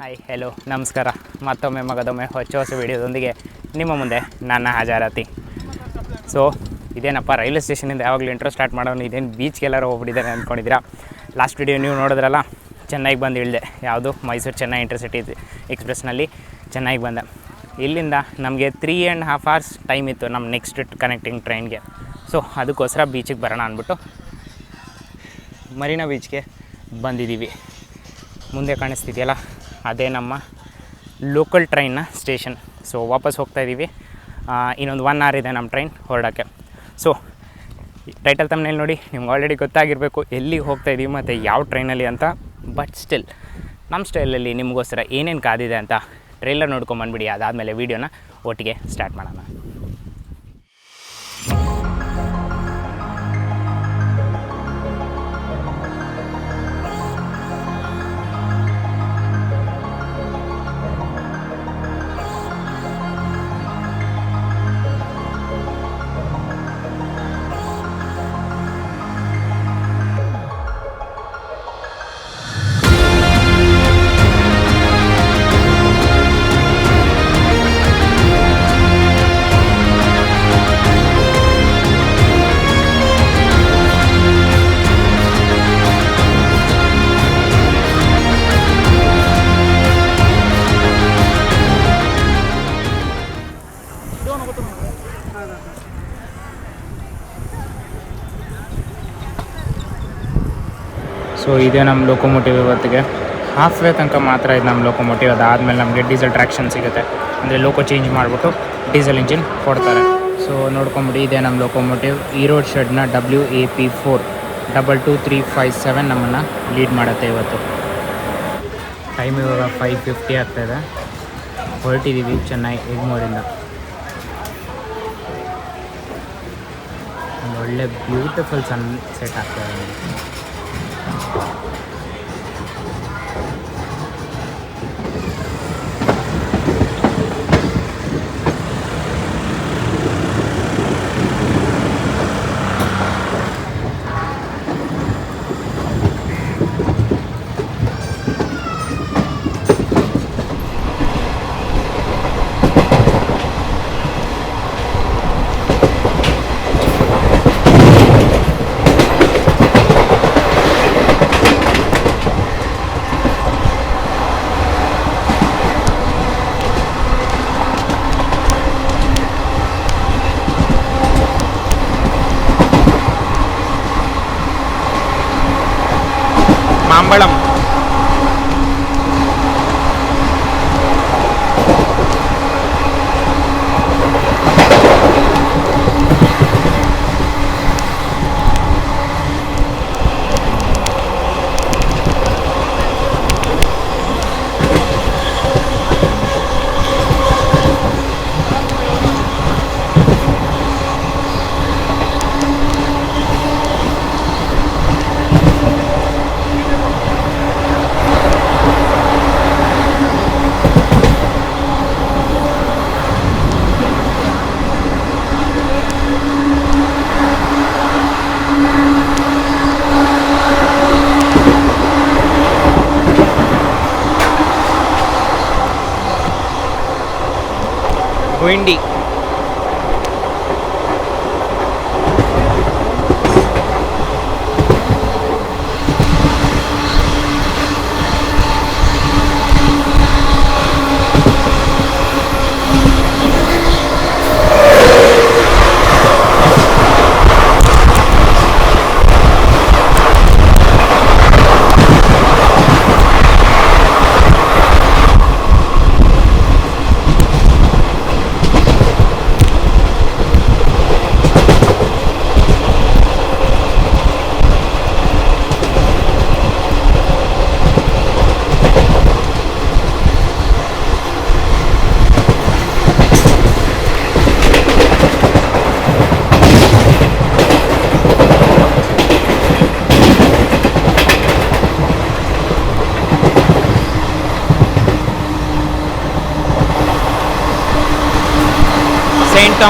Hi hello ನಮಸ್ಕಾರ. ಮತ್ತೊಮ್ಮೆ ಮಗದೊಮ್ಮೆ ಹೊಚ್ಚ ಹೊಸ ವಿಡಿಯೋದೊಂದಿಗೆ ನಿಮ್ಮ ಮುಂದೆ ನನ್ನ ಹಾಜರಾತಿ. ಸೊ ಇದೇನಪ್ಪ, ರೈಲ್ವೆ ಸ್ಟೇಷನಿಂದ ಯಾವಾಗಲೂ ಇಂಟ್ರೋ ಸ್ಟಾರ್ಟ್ ಮಾಡೋನು, ಇದೇನು ಬೀಚ್ಗೆಲ್ಲರೂ ಹೋಗ್ಬಿಟ್ಟಿದ್ದಾರೆ ಅಂದ್ಕೊಂಡಿದ್ದೀರಾ ಲಾಸ್ಟ್ ವಿಡಿಯೋ ನೀವು ನೋಡಿದ್ರಲ್ಲ, ಚೆನ್ನೈಗೆ ಬಂದು ಇಳಿದೆ. ಯಾವುದು? ಮೈಸೂರು ಚೆನ್ನೈ ಇಂಟರ್ಸಿಟಿ ಎಕ್ಸ್ಪ್ರೆಸ್ನಲ್ಲಿ ಚೆನ್ನೈಗೆ ಬಂದೆ. ಇಲ್ಲಿಂದ ನಮಗೆ three and half hours time ಇತ್ತು ನಮ್ಮ ನೆಕ್ಸ್ಟ್ ಕನೆಕ್ಟಿಂಗ್ ಟ್ರೈನ್ಗೆ ಸೊ ಅದಕ್ಕೋಸ್ಕರ ಬೀಚಿಗೆ ಬರೋಣ ಅಂದ್ಬಿಟ್ಟು ಮರೀನಾ ಬೀಚ್ಗೆ ಬಂದಿದ್ದೀವಿ. ಮುಂದೆ ಕಾಣಿಸ್ತಿದೆಯಲ್ಲ? ಅದೇ ನಮ್ಮ ಲೋಕಲ್ ಟ್ರೈನ್ನ ಸ್ಟೇಷನ್ ಸೊ ವಾಪಸ್ ಹೋಗ್ತಾ ಇದ್ದೀವಿ ಇನ್ನೊಂದು ಒನ್ ಅವರ್ ಇದೆ ನಮ್ಮ ಟ್ರೈನ್ ಹೊರಡೋಕ್ಕೆ. ಸೊ ಟೈಟಲ್ ತಮ್ಮನೇಲಿ ನೋಡಿ, ನಿಮ್ಗೆ ಆಲ್ರೆಡಿ ಗೊತ್ತಾಗಿರಬೇಕು ಎಲ್ಲಿಗೆ ಹೋಗ್ತಾ ಇದ್ದೀವಿ ಮತ್ತು ಯಾವ ಟ್ರೈನಲ್ಲಿ ಅಂತ. ಬಟ್ ಸ್ಟಿಲ್ ನಮ್ಮ ಸ್ಟೈಲಲ್ಲಿ ನಿಮಗೋಸ್ಕರ ಏನೇನು ಕಾದಿದೆ ಅಂತ ಟ್ರೈಲರ್ ನೋಡ್ಕೊಂಬಂದ್ಬಿಡಿ ಅದಾದಮೇಲೆ ವೀಡಿಯೋನ ಒಟ್ಟಿಗೆ ಸ್ಟಾರ್ಟ್ ಮಾಡೋಣ. ಇದೇ ನಮ್ಮ ಲೋಕೋಮೋಟಿವ್ ಇವತ್ತಿಗೆ. ಹಾಫ್ ವೇ ತನಕ ಮಾತ್ರ ಇದು ನಮ್ಮ ಲೋಕೋಮೋಟಿವ್ ಅದಾದಮೇಲೆ ನಮಗೆ ಡೀಸೆಲ್ ಟ್ರ್ಯಾಕ್ಷನ್ ಸಿಗುತ್ತೆ. ಅಂದರೆ ಲೋಕೋ ಚೇಂಜ್ ಮಾಡಿಬಿಟ್ಟು ಡೀಸೆಲ್ ಇಂಜಿನ್ ಕೊಡ್ತಾರೆ. ಸೊ ನೋಡ್ಕೊಂಬಿಡಿ, ಇದೇ ನಮ್ಮ locomotive Erode ಶೆಡ್ನ W A P four double two three five seven ನಮ್ಮನ್ನು ಲೀಡ್ ಮಾಡುತ್ತೆ ಇವತ್ತು. ಟೈಮ್ ಇವಾಗ ಫೈವ್ ಫಿಫ್ಟಿ ಆಗ್ತಾಯಿದೆ ಹೊರಟಿದ್ದೀವಿ ಚೆನ್ನೈ ಒಂದು ಒಳ್ಳೆ ಬ್ಯೂಟಿಫುಲ್ ಸನ್ ಸೆಟ್ ಆಗ್ತಾಯಿದೆ ನಮಗೆ Mambalam windy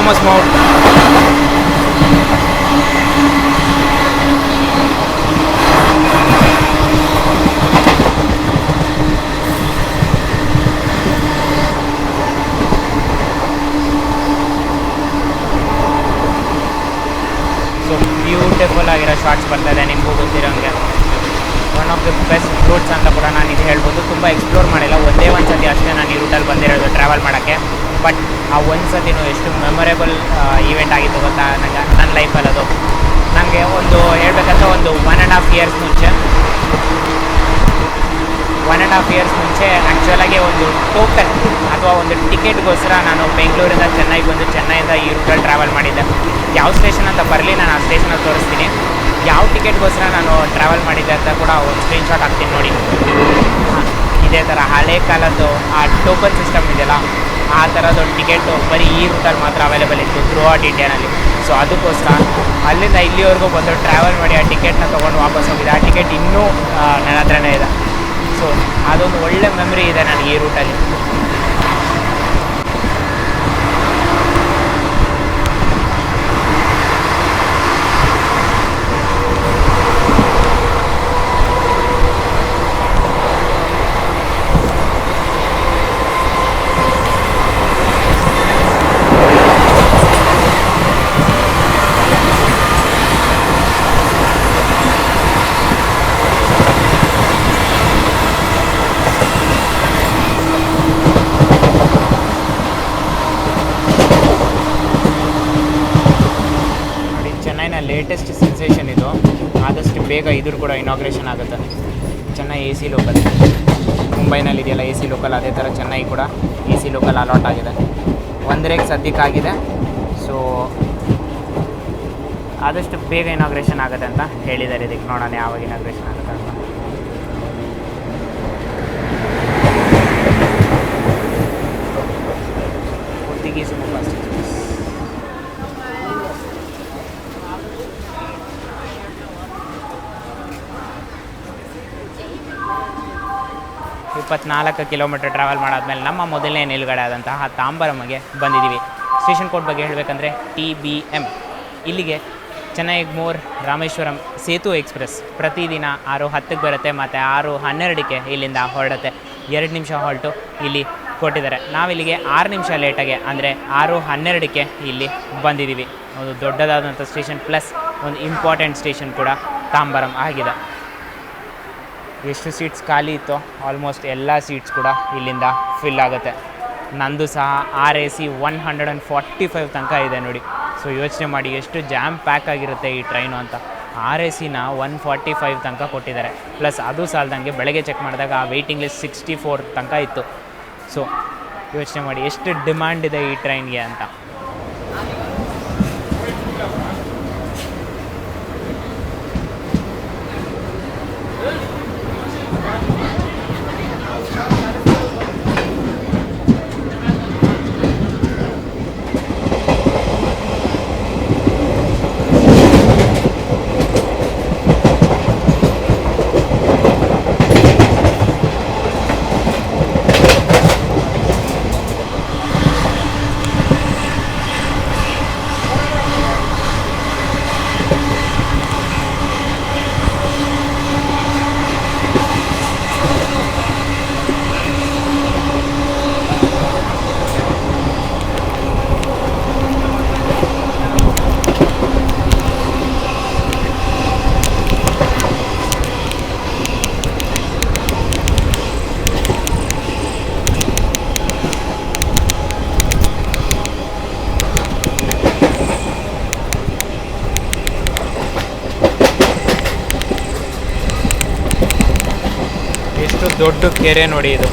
Thomas Mount. So beautiful ಆಗಿರೋ ಶಾರ್ಟ್ಸ್ ಬರ್ತಾ ಇದೆ ನಿಮಗೂ ಗೊತ್ತಿರೋಂಗೆ one of the best routes ಅಂತ ಕೂಡ ನಾನು ಇದು ಹೇಳ್ಬೋದು ತುಂಬ ಎಕ್ಸ್ಪ್ಲೋರ್ ಮಾಡಿಲ್ಲ ಒಂದೇ ಒಂದು ಸತಿ ಅಷ್ಟೇ ನಾನು ಈ ರೂಟಲ್ಲಿ ಬಂದಿರೋದು ಟ್ರಾವೆಲ್ ಮಾಡೋಕ್ಕೆ ಬಟ್ ಆ ಒಂದು ಸತಿನೂ ಎಷ್ಟು ಮೆಮೊರೇಬಲ್ ಈವೆಂಟ್ ಆಗಿತ್ತು ಗೊತ್ತಾ? ನನಗೆ ನನ್ನ ಲೈಫಲ್ಲಿ ಅದು. ನನಗೆ ಒಂದು ಹೇಳ್ಬೇಕಂದ್ರೆ ಒಂದು ಒನ್ ಆ್ಯಂಡ್ ಹಾಫ್ ಇಯರ್ಸ್ ಮುಂಚೆ. ಒನ್ ಆ್ಯಂಡ್ ಹಾಫ್ ಇಯರ್ಸ್ ಮುಂಚೆ ಆ್ಯಕ್ಚುಲಾಗಿ ಒಂದು ಟೋಕನ್ ಅಥವಾ ಒಂದು ಟಿಕೆಟ್ಗೋಸ್ಕರ ನಾನು ಬೆಂಗಳೂರಿಂದ ಚೆನ್ನೈಗೆ ಬಂದು ಚೆನ್ನೈಯಿಂದ ಈ ರೂಟಲ್ಲಿ ಟ್ರಾವೆಲ್ ಮಾಡಿದ್ದೆ. ಯಾವ ಸ್ಟೇಷನ್ ಅಂತ ಬರಲಿ, ನಾನು ಆ ಸ್ಟೇಷನಲ್ಲಿ ತೋರಿಸ್ತೀನಿ. ಯಾವ ಟಿಕೆಟ್ಗೋಸ್ಕರ ನಾನು ಟ್ರಾವೆಲ್ ಮಾಡಿದ್ದೆ ಅಂತ ಕೂಡ ಒಂದು ಸ್ಕ್ರೀನ್ಶಾಟ್ ಹಾಕ್ತೀನಿ ನೋಡಿ. ಇದೇ ಥರ ಹಳೆ ಕಾಲದ್ದು ಆ ಟೋಕನ್ ಸಿಸ್ಟಮ್ ಇದೆಯಲ್ಲ, ಆ ಥರದ್ದು ಟಿಕೆಟು ಬರೀ ಈ ರೂಟಲ್ಲಿ ಮಾತ್ರ ಅವೈಲೇಬಲ್ ಇತ್ತು ಥ್ರೂ ಔಟ್ ಇಂಡಿಯಾನಲ್ಲಿ ಸೊ ಅದಕ್ಕೋಸ್ಕರ ಅಲ್ಲಿಂದ ಇಲ್ಲಿವರೆಗೂ ಬಂದು ಟ್ರಾವೆಲ್ ಮಾಡಿ ಆ ಟಿಕೆಟ್ನ ತೊಗೊಂಡು ವಾಪಸ್ ಹೋಗಿದೆ. ಆ ಟಿಕೆಟ್ ಇನ್ನೂ ನನ್ನ ಹತ್ರನೇ ಇದೆ. ಸೊ ಅದೊಂದು ಒಳ್ಳೆ ಮೆಮರಿ ಇದೆ ನನಗೆ ಈ ರೂಟಲ್ಲಿ ನೋಡಿ ಚೆನ್ನೈನ ಲೇಟೆಸ್ಟ್ ಸೆನ್ಸೇಷನ್ ಇದು ಆದಷ್ಟು ಬೇಗ ಇದ್ರ ಕೂಡ ಇನಾಗ್ರೇಷನ್ ಆಗುತ್ತೆ. ಚೆನ್ನೈ ಎ ಸಿ ಲೋಕಲ್ ಮುಂಬೈನಲ್ಲಿ ಇದೆಯಲ್ಲ ಎ ಸಿ ಲೋಕಲ್ ಅದೇ ಥರ ಚೆನ್ನೈ ಕೂಡ ಎ ಸಿ ಲೋಕಲ್ ಅಲಾಟ್ ಆಗಿದೆ. ಒಂದ್ರೇಗೆ ಸದ್ಯಕ್ಕಾಗಿದೆ. ಸೊ ಆದಷ್ಟು ಬೇಗ ಇನಾಗ್ರೇಷನ್ ಆಗುತ್ತೆ ಅಂತ ಹೇಳಿದ್ದಾರೆ ಇದಕ್ಕೆ. ನೋಡೋಣ ಯಾವಾಗ ಇನಾಗ್ರೇಷನ್ ಆಗುತ್ತೆ ಅಂತ. ಪೋರ್ಚುಗೀಸ್ ಫಸ್ಟ್ ಇಪ್ಪತ್ನಾಲ್ಕು ಕಿಲೋಮೀಟರ್ ಟ್ರಾವೆಲ್ ಮಾಡಾದ್ಮೇಲೆ ನಮ್ಮ ಮೊದಲನೇ ನಿಲುಗಡೆ ಆದಂತಹ ತಾಂಬರಮ್ಮಗೆ ಬಂದಿದ್ದೀವಿ. ಸ್ಟೇಷನ್ ಕೋಡ್ ಬಗ್ಗೆ ಹೇಳಬೇಕಂದ್ರೆ ಟಿ ಬಿ ಎಂ ಇಲ್ಲಿಗೆ ಚೆನ್ನೈ ಎಗ್ಮೋರ್ ರಾಮೇಶ್ವರಂ ಸೇತು ಎಕ್ಸ್ಪ್ರೆಸ್ ಪ್ರತಿದಿನ ಆರು ಹತ್ತಕ್ಕೆ ಬರುತ್ತೆ, ಮತ್ತು ಆರು ಹನ್ನೆರಡಕ್ಕೆ ಇಲ್ಲಿಂದ ಹೊರಡುತ್ತೆ. ಎರಡು ನಿಮಿಷ ಹೊರಟು ಇಲ್ಲಿ ಕೊಟ್ಟಿದ್ದಾರೆ. ನಾವಿಲ್ಲಿಗೆ ಆರು ನಿಮಿಷ ಲೇಟಾಗೆ, ಅಂದರೆ ಆರು ಹನ್ನೆರಡಕ್ಕೆ ಇಲ್ಲಿ ಬಂದಿದ್ದೀವಿ. ಒಂದು ದೊಡ್ಡದಾದಂಥ ಸ್ಟೇಷನ್ ಪ್ಲಸ್ ಒಂದು ಇಂಪಾರ್ಟೆಂಟ್ ಸ್ಟೇಷನ್ ಕೂಡ ತಾಂಬರಂ ಆಗಿದೆ. ಎಷ್ಟು ಸೀಟ್ಸ್ ಖಾಲಿ ಇತ್ತು ಆಲ್ಮೋಸ್ಟ್ ಎಲ್ಲ ಸೀಟ್ಸ್ ಕೂಡ ಇಲ್ಲಿಂದ ಫಿಲ್ ಆಗುತ್ತೆ. ನಂದು ಸಹ R A C one hundred and forty five ತನಕ ಇದೆ ನೋಡಿ. ಸೊ ಯೋಚನೆ ಮಾಡಿ ಎಷ್ಟು ಜಾಮ್ ಪ್ಯಾಕ್ ಆಗಿರುತ್ತೆ ಈ ಟ್ರೈನು ಅಂತ. ಆರ್ ಎ ಸಿನ ಒನ್ ಫಾರ್ಟಿ ಫೈವ್ ತನಕ ಕೊಟ್ಟಿದ್ದಾರೆ. ಪ್ಲಸ್ ಅದು ಸಾಲದಂಗೆ ಬೆಳಗ್ಗೆ ಚೆಕ್ ಮಾಡಿದಾಗ ಆ ವೆಯ್ಟಿಂಗ್ ಲಿಸ್ಟ್ ಸಿಕ್ಸ್ಟಿ ಫೋರ್ ತನಕ ಇತ್ತು. ಸೊ ಯೋಚನೆ ಮಾಡಿ ಎಷ್ಟು ಡಿಮ್ಯಾಂಡ್ ಇದೆ ಈ ಟ್ರೈನ್ಗೆ ಅಂತ ಎಷ್ಟು ದೊಡ್ಡ ಕೆರೆ ನೋಡಿ ಇದು.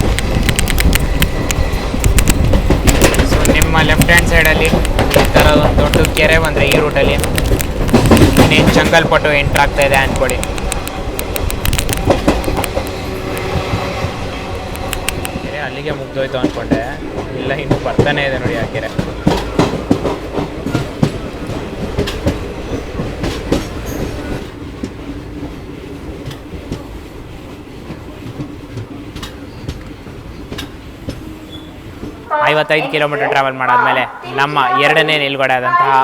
ಸೊ ನಿಮ್ಮ ಲೆಫ್ಟ್ ಹ್ಯಾಂಡ್ ಸೈಡಲ್ಲಿ ಈ ಥರ ಒಂದು ದೊಡ್ಡ ಕೆರೆ ಬಂದರೆ ಈ ರೂಟಲ್ಲಿ ಇನ್ನೇನು ಜಂಗಲ್ ಪಟ್ಟು ಎಂಟ್ರ್ ಆಗ್ತಾ ಇದೆ ಅಂದ್ಕೊಳ್ಳಿ ಕೆರೆ ಅಲ್ಲಿಗೆ ಮುಗ್ದೋಯ್ತು ಅಂದ್ಕೊಂಡೆ ಇಲ್ಲ, ಇನ್ನು ಬರ್ತಾನೆ ಇದೆ ನೋಡಿ ಆ ಕೆರೆ. ಐವತ್ತೈದು ಕಿಲೋಮೀಟರ್ ಟ್ರಾವೆಲ್ ಮಾಡಾದ್ಮೇಲೆ ನಮ್ಮ ಎರಡನೇ ನಿಲ್ಗಡೆ ಆದಂತಹ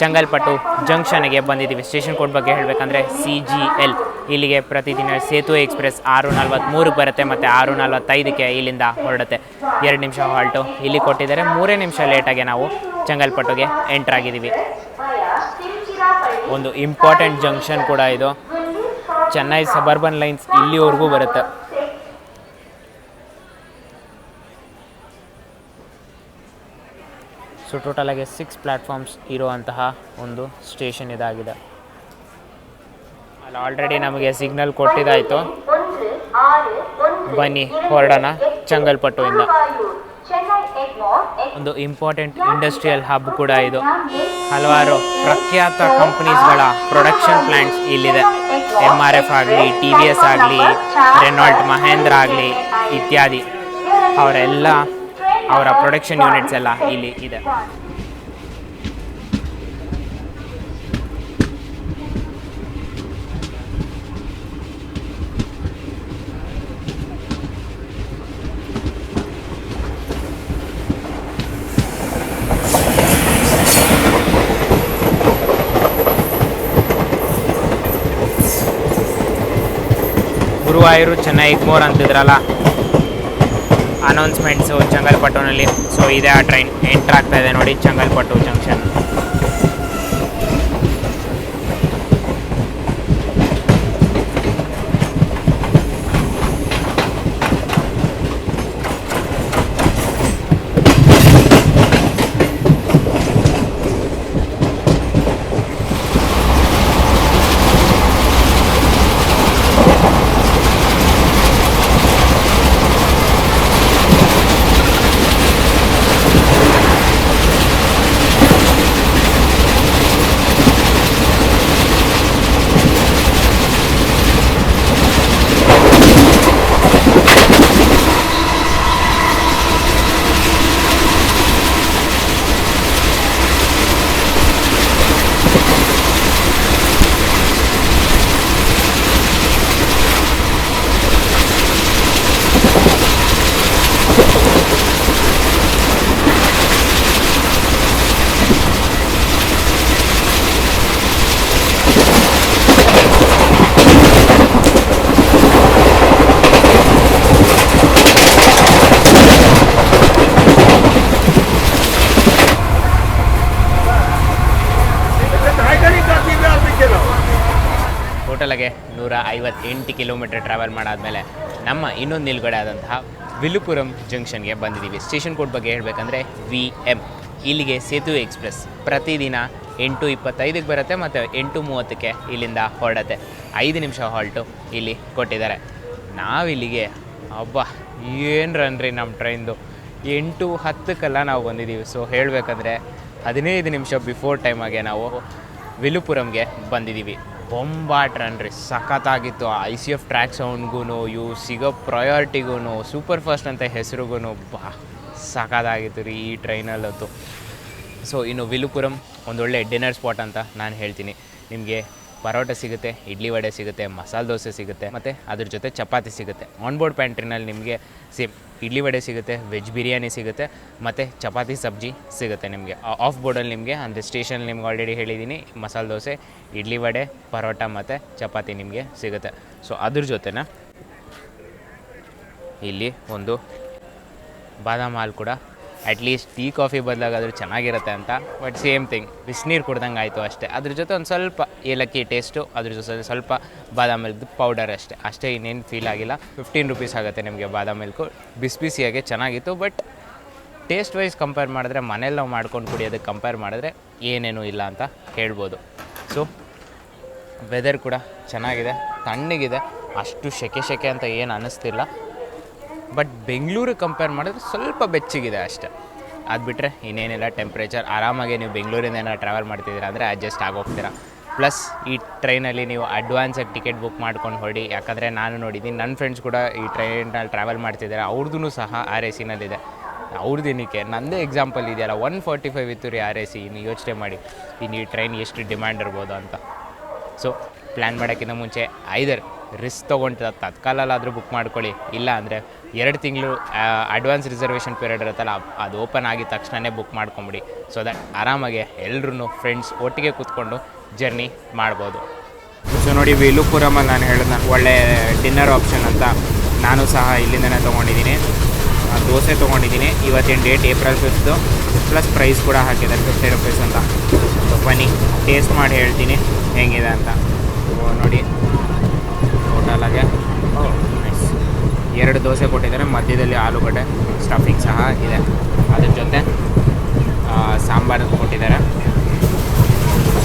ಚಂಗಲ್ಪಟ್ಟು ಜಂಕ್ಷನ್ಗೆ ಬಂದಿದ್ದೀವಿ. ಸ್ಟೇಷನ್ ಕೋಡ್ ಬಗ್ಗೆ ಹೇಳಬೇಕಂದ್ರೆ ಸಿ ಜಿ ಎಲ್ ಇಲ್ಲಿಗೆ ಪ್ರತಿದಿನ ಸೇತುವೆ ಎಕ್ಸ್ಪ್ರೆಸ್ ಆರು ನಲ್ವತ್ತ್ಮೂರಕ್ಕೆ ಬರುತ್ತೆ ಮತ್ತು ಆರು ನಲ್ವತ್ತೈದಕ್ಕೆ ಇಲ್ಲಿಂದ ಹೊರಡುತ್ತೆ. ಎರಡು ನಿಮಿಷ ಹಾಲ್ಟು ಇಲ್ಲಿ ಕೊಟ್ಟಿದ್ದಾರೆ. ಮೂರೇ ನಿಮಿಷ ಲೇಟಾಗಿ ನಾವು ಚಂಗಲ್ಪಟ್ಟುಗೆ ಎಂಟ್ರಾಗಿದ್ದೀವಿ ಒಂದು ಇಂಪಾರ್ಟೆಂಟ್ ಜಂಕ್ಷನ್ ಕೂಡ ಇದು. ಚೆನ್ನೈ ಸಬರ್ಬನ್ ಲೈನ್ಸ್ ಇಲ್ಲಿವರೆಗೂ ಬರುತ್ತೆ. ಸೊ ಟೋಟಲಾಗಿ ಸಿಕ್ಸ್ ಪ್ಲ್ಯಾಟ್ಫಾರ್ಮ್ಸ್ ಇರುವಂತಹ ಒಂದು ಸ್ಟೇಷನ್ ಇದಾಗಿದೆ. ಅಲ್ಲಿ ಆಲ್ರೆಡಿ ನಮಗೆ ಸಿಗ್ನಲ್ ಕೊಟ್ಟಿದ್ದಾಯಿತು ಬನ್ನಿ, ಹೊರಡೋಣ, ಚಂಗಲ್ಪಟ್ಟುವಿಂದ. ಒಂದು ಇಂಪಾರ್ಟೆಂಟ್ ಇಂಡಸ್ಟ್ರಿಯಲ್ ಹಬ್ ಕೂಡ ಇದು. ಹಲವಾರು ಪ್ರಖ್ಯಾತ ಕಂಪನೀಸ್ಗಳ ಪ್ರೊಡಕ್ಷನ್ ಪ್ಲ್ಯಾಂಟ್ಸ್ ಇಲ್ಲಿದೆ. ಎಂ ಆರ್ ಎಫ್ ಆಗಲಿ ಟಿ ವಿ ಎಸ್ ಆಗಲಿ ರೆನಾಲ್ಟ್ ಮಹೇಂದ್ರ ಆಗಲಿ, ಇತ್ಯಾದಿ. ಅವರೆಲ್ಲ ಅವರ ಪ್ರೊಡಕ್ಷನ್ ಯೂನಿಟ್ಸ್ ಎಲ್ಲ ಇಲ್ಲಿ ಇದೆ. ಗುರುವಾಯೂರು ಚೆನ್ನೈ ಇಗ್ಮೋರ್ ಅಂತಿದ್ರಲ್ಲ? ಅನೌನ್ಸ್ಮೆಂಟ್ಸು ಚಂಗಲ್ಪಟ್ಟುನಲ್ಲಿ ಸೊ ಇದೆ ಆ ಟ್ರೈನ್ ಎಂಟ್ರ್ ಆಗ್ತಾ ಇದೆ ನೋಡಿ ಚಂಗಲ್ಪಟ್ಟು ಜಂಕ್ಷನ್ ಟೋಟಲಾಗೆ ನೂರ ಐವತ್ತೆಂಟು ಕಿಲೋಮೀಟರ್ ಟ್ರಾವೆಲ್ ಮಾಡಾದಮೇಲೆ ನಮ್ಮ ಇನ್ನೊಂದು ನಿಲುಗಡೆ ಆದಂತಹ ವಿಲುಪುರಂ ಜಂಕ್ಷನ್ಗೆ ಬಂದಿದ್ದೀವಿ. ಸ್ಟೇಷನ್ ಕೋಡ್ ಬಗ್ಗೆ ಹೇಳಬೇಕಂದ್ರೆ ವಿ ಎಂ ಇಲ್ಲಿಗೆ ಸೇತುವೆ ಎಕ್ಸ್ಪ್ರೆಸ್ ಪ್ರತಿದಿನ ಎಂಟು ಇಪ್ಪತ್ತೈದಕ್ಕೆ ಬರುತ್ತೆ ಮತ್ತು ಎಂಟು ಮೂವತ್ತಕ್ಕೆ ಇಲ್ಲಿಂದ ಹೊರಡತ್ತೆ. ಐದು ನಿಮಿಷ ಹಾಲ್ಟು ಇಲ್ಲಿ ಕೊಟ್ಟಿದ್ದಾರೆ. ನಾವಿಲ್ಲಿಗೆ ಅಬ್ಬಾ ಏನು ರನ್ ರೀ ನಮ್ಮ ಟ್ರೈನ್ದು. ಎಂಟು ಹತ್ತಕ್ಕೆಲ್ಲ ನಾವು ಬಂದಿದ್ದೀವಿ. ಸೊ ಹೇಳಬೇಕಂದ್ರೆ ಹದಿನೈದು ನಿಮಿಷ ಬಿಫೋರ್ ಟೈಮಾಗೆ ನಾವು ವಿಲುಪುರಂಗೆ ಬಂದಿದ್ದೀವಿ. ಬೊಂಬಾಟ್ ರನ್ ರೀ ಸಖತ್ತಾಗಿತ್ತು ಐ ಸಿ ಎಫ್ ಟ್ರ್ಯಾಕ್ ಸೌಂಡ್ಗೂ ಇವು ಸಿಗೋ ಪ್ರಯಾರಿಟಿಗೂ ಸೂಪರ್ ಫಾಸ್ಟ್ ಅಂತ ಹೆಸರಿಗೂ ಬಾ, ಸಖತ್ತಾಗಿತ್ತು ರೀ ಈ ಟ್ರೈನಲ್ಲಂತೂ ಸೊ ಇನ್ನು ವಿಲುಪುರಂ ಒಂದೊಳ್ಳೆ ಡಿನ್ನರ್ ಸ್ಪಾಟ್ ಅಂತ ನಾನು ಹೇಳ್ತೀನಿ. ನಿಮಗೆ ಪರೋಟ ಸಿಗುತ್ತೆ, ಇಡ್ಲಿ ವಡೆ ಸಿಗುತ್ತೆ, ಮಸಾಲೆ ದೋಸೆ ಸಿಗುತ್ತೆ, ಮತ್ತು ಅದ್ರ ಜೊತೆ ಚಪಾತಿ ಸಿಗುತ್ತೆ. ಆನ್ ಬೋರ್ಡ್ ಪ್ಯಾಂಟ್ರಿನಲ್ಲಿ ನಿಮಗೆ ಸೇಮ್ ಇಡ್ಲಿ ವಡೆ ಸಿಗುತ್ತೆ ವೆಜ್ ಬಿರಿಯಾನಿ ಸಿಗುತ್ತೆ, ಮತ್ತು ಚಪಾತಿ ಸಬ್ಜಿ ಸಿಗುತ್ತೆ ನಿಮಗೆ. ಆಫ್ ಬೋರ್ಡಲ್ಲಿ ನಿಮಗೆ, ಅಂದರೆ ಸ್ಟೇಷನ್ ನಿಮ್ಗೆ ಆಲ್ರೆಡಿ ಹೇಳಿದ್ದೀನಿ ಮಸಾಲೆ ದೋಸೆ, ಇಡ್ಲಿ ವಡೆ, ಪರೋಟ, ಮತ್ತು ಚಪಾತಿ ನಿಮಗೆ ಸಿಗುತ್ತೆ. ಸೊ ಅದ್ರ ಜೊತೆನ ಇಲ್ಲಿ ಒಂದು ಬಾದಾಮ್ ಹಾಲು ಕೂಡ ಅಟ್ಲೀಸ್ಟ್ ಟೀ ಕಾಫಿ ಬದಲಾಗಾದ್ರೂ ಚೆನ್ನಾಗಿರುತ್ತೆ ಅಂತ. ಬಟ್ ಸೇಮ್ ಥಿಂಗ್ ಬಿಸಿನೀರು ಕುಡ್ದಂಗೆ ಆಯಿತು ಅಷ್ಟೇ. ಅದ್ರ ಜೊತೆ ಒಂದು ಸ್ವಲ್ಪ ಏಲಕ್ಕಿ ಟೇಸ್ಟು ಅದ್ರ ಜೊತೆ ಸ್ವಲ್ಪ ಬಾದಾಮ್ ಪೌಡರ್ ಅಷ್ಟೇ. ಅಷ್ಟೇ ಇನ್ನೇನು ಫೀಲ್ ಆಗಿಲ್ಲ. ಫಿಫ್ಟೀನ್ ರುಪೀಸ್ ಆಗುತ್ತೆ ನಿಮಗೆ ಬಾದಾಮ್ ಮಿಲ್ಕು ಬಿಸಿ ಬಿಸಿಯಾಗೆ ಚೆನ್ನಾಗಿತ್ತು ಬಟ್ ಟೇಸ್ಟ್ ವೈಸ್ ಕಂಪೇರ್ ಮಾಡಿದ್ರೆ, ಮನೇಲಿ ನಾವು ಮಾಡ್ಕೊಂಡು ಕುಡಿಯೋದಕ್ಕೆ ಕಂಪೇರ್ ಮಾಡಿದ್ರೆ ಏನೇನೂ ಇಲ್ಲ ಅಂತ ಹೇಳ್ಬೋದು. ಸೊ ವೆದರ್ ಕೂಡ ಚೆನ್ನಾಗಿದೆ, ತಣ್ಣಗಿದೆ. ಅಷ್ಟು ಸೆಕೆ ಸೆಕೆ ಅಂತ ಏನು ಅನ್ನಿಸ್ತಿಲ್ಲ ಬಟ್ ಬೆಂಗಳೂರಿಗೆ ಕಂಪೇರ್ ಮಾಡಿದ್ರೆ ಸ್ವಲ್ಪ ಬೆಚ್ಚಗಿದೆ ಅಷ್ಟೇ. ಅದು ಬಿಟ್ಟರೆ ಇನ್ನೇನಿಲ್ಲ ಟೆಂಪ್ರೇಚರ್ ಆರಾಮಾಗಿ ನೀವು ಬೆಂಗಳೂರಿಂದ ಏನಾರು ಟ್ರಾವೆಲ್ ಮಾಡ್ತಿದ್ದೀರಾ ಅಂದರೆ ಅಡ್ಜಸ್ಟ್ ಆಗೋಗ್ತೀರಾ. ಪ್ಲಸ್ ಈ ಟ್ರೈನಲ್ಲಿ ನೀವು ಅಡ್ವಾನ್ಸಾಗಿ ಟಿಕೆಟ್ ಬುಕ್ ಮಾಡ್ಕೊಂಡು ಹೊಡಿ. ಯಾಕಂದರೆ ನಾನು ನೋಡಿದ್ದೀನಿ ನನ್ನ ಫ್ರೆಂಡ್ಸ್ ಕೂಡ ಈ ಟ್ರೈನಲ್ಲಿ ಟ್ರಾವೆಲ್ ಮಾಡ್ತಿದ್ದಾರೆ. ಅವ್ರದ್ದು ಸಹ ಆರ್ ಎ ಸಿನಲ್ಲಿದೆ ಅವ್ರದ್ದು ಏನಕ್ಕೆ ನಂದೇ ಎಕ್ಸಾಂಪಲ್ ಇದೆಯಲ್ಲ ಒನ್ ಫಾರ್ಟಿ ಫೈವ್ ಇತ್ತು ರೀ ಆರ್ ಎ ಸಿ ಇನ್ನು ಯೋಚನೆ ಮಾಡಿ. ಇನ್ನು ಈ ಟ್ರೈನ್ ಎಷ್ಟು ಡಿಮ್ಯಾಂಡ್ ಇರ್ಬೋದು ಅಂತ. ಸೊ ಪ್ಲ್ಯಾನ್ ಮಾಡೋಕ್ಕಿಂತ ಮುಂಚೆ ಐದರ್ ರಿಸ್ಕ್ ತೊಗೊಂಡಿರ ತತ್ಕಾಲಲ್ಲಾದರೂ ಬುಕ್ ಮಾಡ್ಕೊಳ್ಳಿ. ಇಲ್ಲ ಅಂದರೆ ಎರಡು ತಿಂಗಳು ಅಡ್ವಾನ್ಸ್ ರಿಸರ್ವೇಷನ್ ಪೀರಿಯಡ್ ಇರುತ್ತಲ್ಲ ಅದು ಓಪನ್ ಆಗಿದ ತಕ್ಷಣವೇ ಬುಕ್ ಮಾಡ್ಕೊಂಬಿಡಿ. ಸೊ ದಟ್ ಆರಾಮಾಗಿ ಎಲ್ಲರೂ ಫ್ರೆಂಡ್ಸ್ ಒಟ್ಟಿಗೆ ಕೂತ್ಕೊಂಡು ಜರ್ನಿ ಮಾಡ್ಬೋದು. ಸೊ ನೋಡಿ ವಿಲುಪುರಮಲ್ಲಿ ನಾನು ಹೇಳಿದ ಒಳ್ಳೆ ಡಿನ್ನರ್ ಆಪ್ಷನ್ ಅಂತ ನಾನು ಸಹ ಇಲ್ಲಿಂದನೇ ತೊಗೊಂಡಿದ್ದೀನಿ. ದೋಸೆ ತೊಗೊಂಡಿದ್ದೀನಿ. ಇವತ್ತಿನ date April fifth plus price ಕೂಡ ಹಾಕಿದ್ದಾರೆ ಫಿಫ್ಟಿ ರುಪೀಸ್ ಅಂತ. ಸೊ ಬನ್ನಿ ಟೇಸ್ಟ್ ಮಾಡಿ ಹೇಳ್ತೀನಿ ಹೇಗಿದೆ ಅಂತ. ಸೊ ನೋಡಿ ನೈಸ್ ಎರಡು ದೋಸೆ ಕೊಟ್ಟಿದ್ದಾರೆ. ಮಧ್ಯದಲ್ಲಿ ಆಲೂಗಡ್ಡೆ ಸ್ಟಫಿಂಗ್ ಸಹ ಇದೆ. ಅದ್ರ ಜೊತೆ ಸಾಂಬಾರು ಕೊಟ್ಟಿದ್ದಾರೆ.